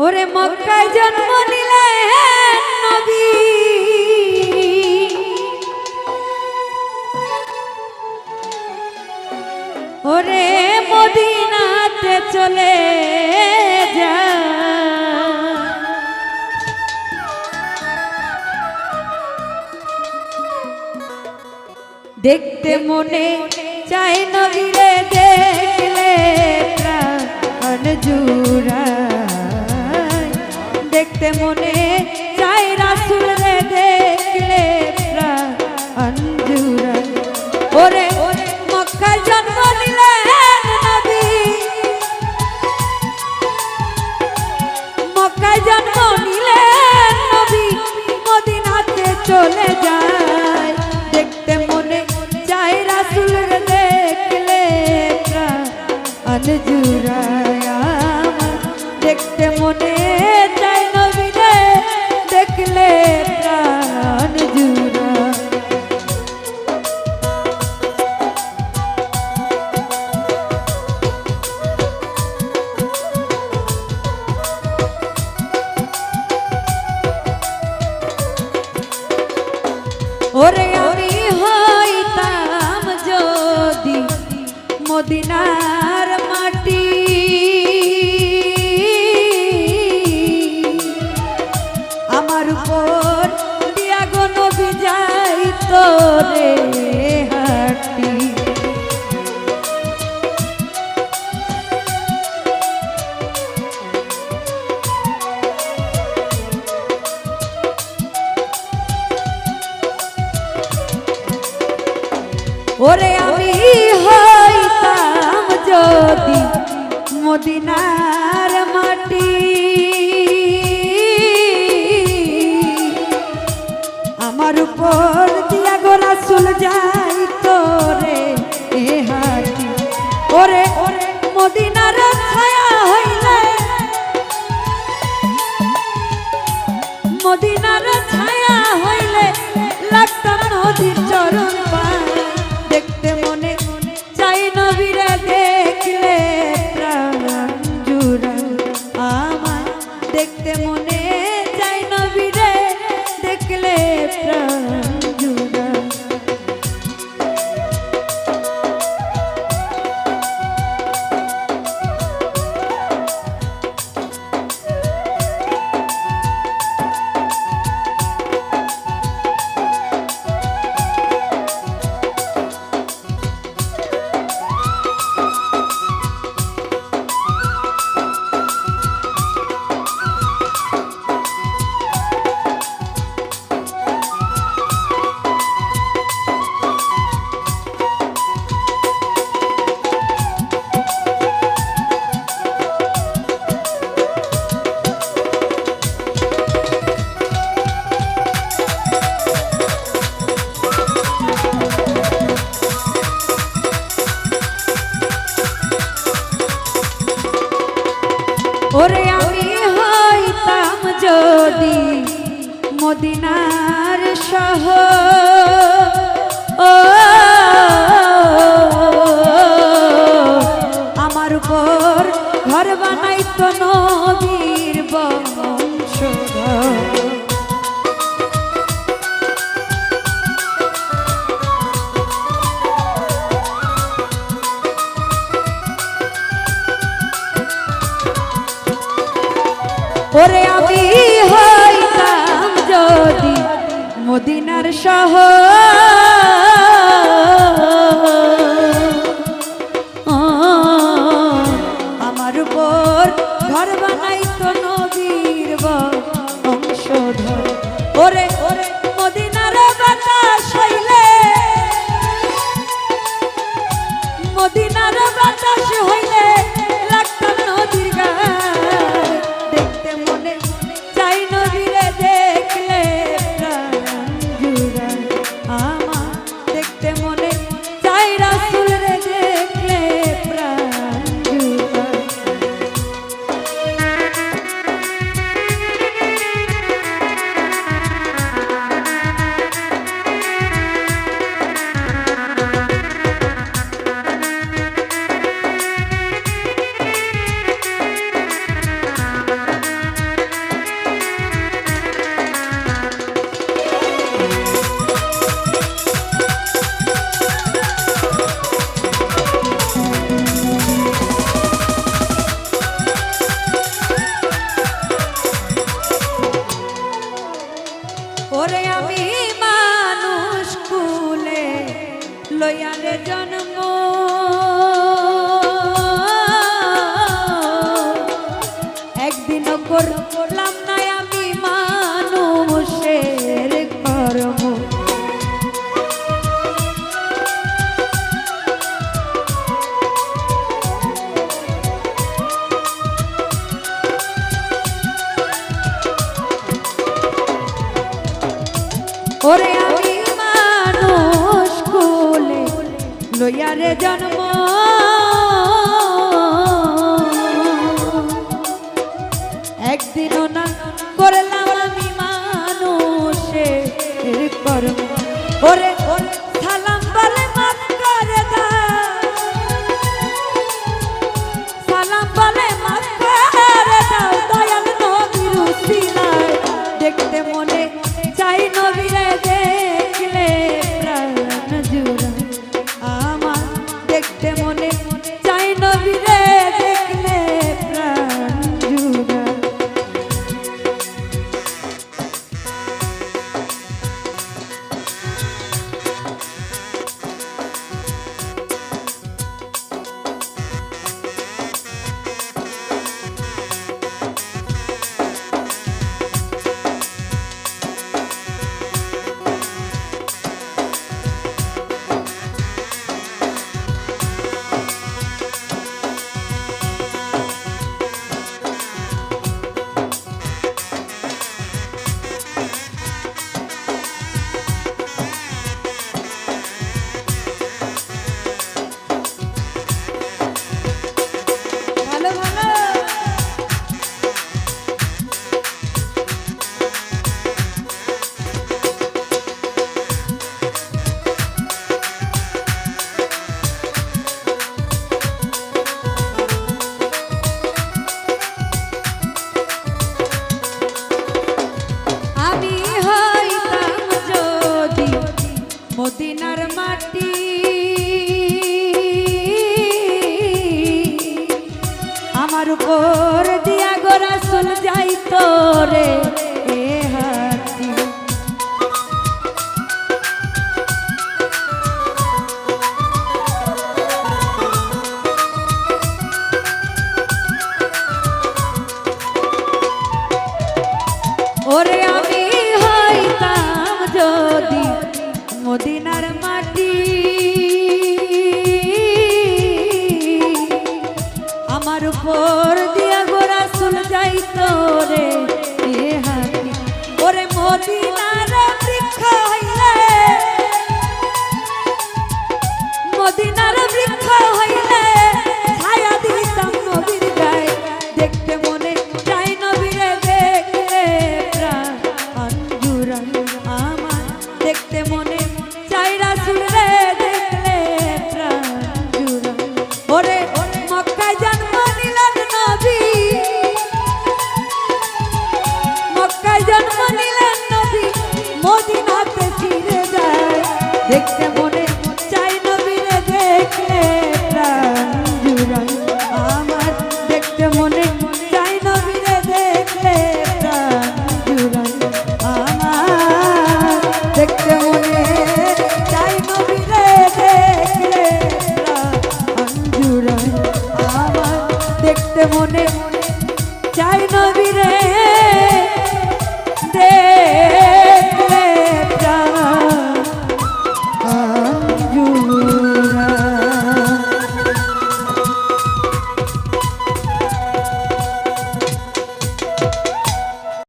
ওরে মক্কায় জন্ম নিলেন ওরে মদিনাতে চলে দেখতে মনে চাই নবীরে দেখলে জুড়ায় দেখতে মনে চাই রাসুল রে দেখলে জুড়ায় ওরে মক্কায় জন্ম নিলেন নবী। মক্কায় জন্ম নিলেন নবী। মদিনাতে চলে যায়। দেখতে মনে চাই রাসুল দেখলে প্রাণ ওরে আমি হইতাম যদি মদিনার মাটি। আমার উপর দিয়া গোরা চুল যাই তোরে মদিনার সহ মদিনার সহ আমার উপর ঘর বানাইতো লইয়ারে জন্ম। একদিন করলাম না আমি মানুষের কর্ম। ওরে লইয়া রে জন্ম করে এ হাতি। ওরে আমি হইতাম যদি মদিনার মা চাই নবীরে দে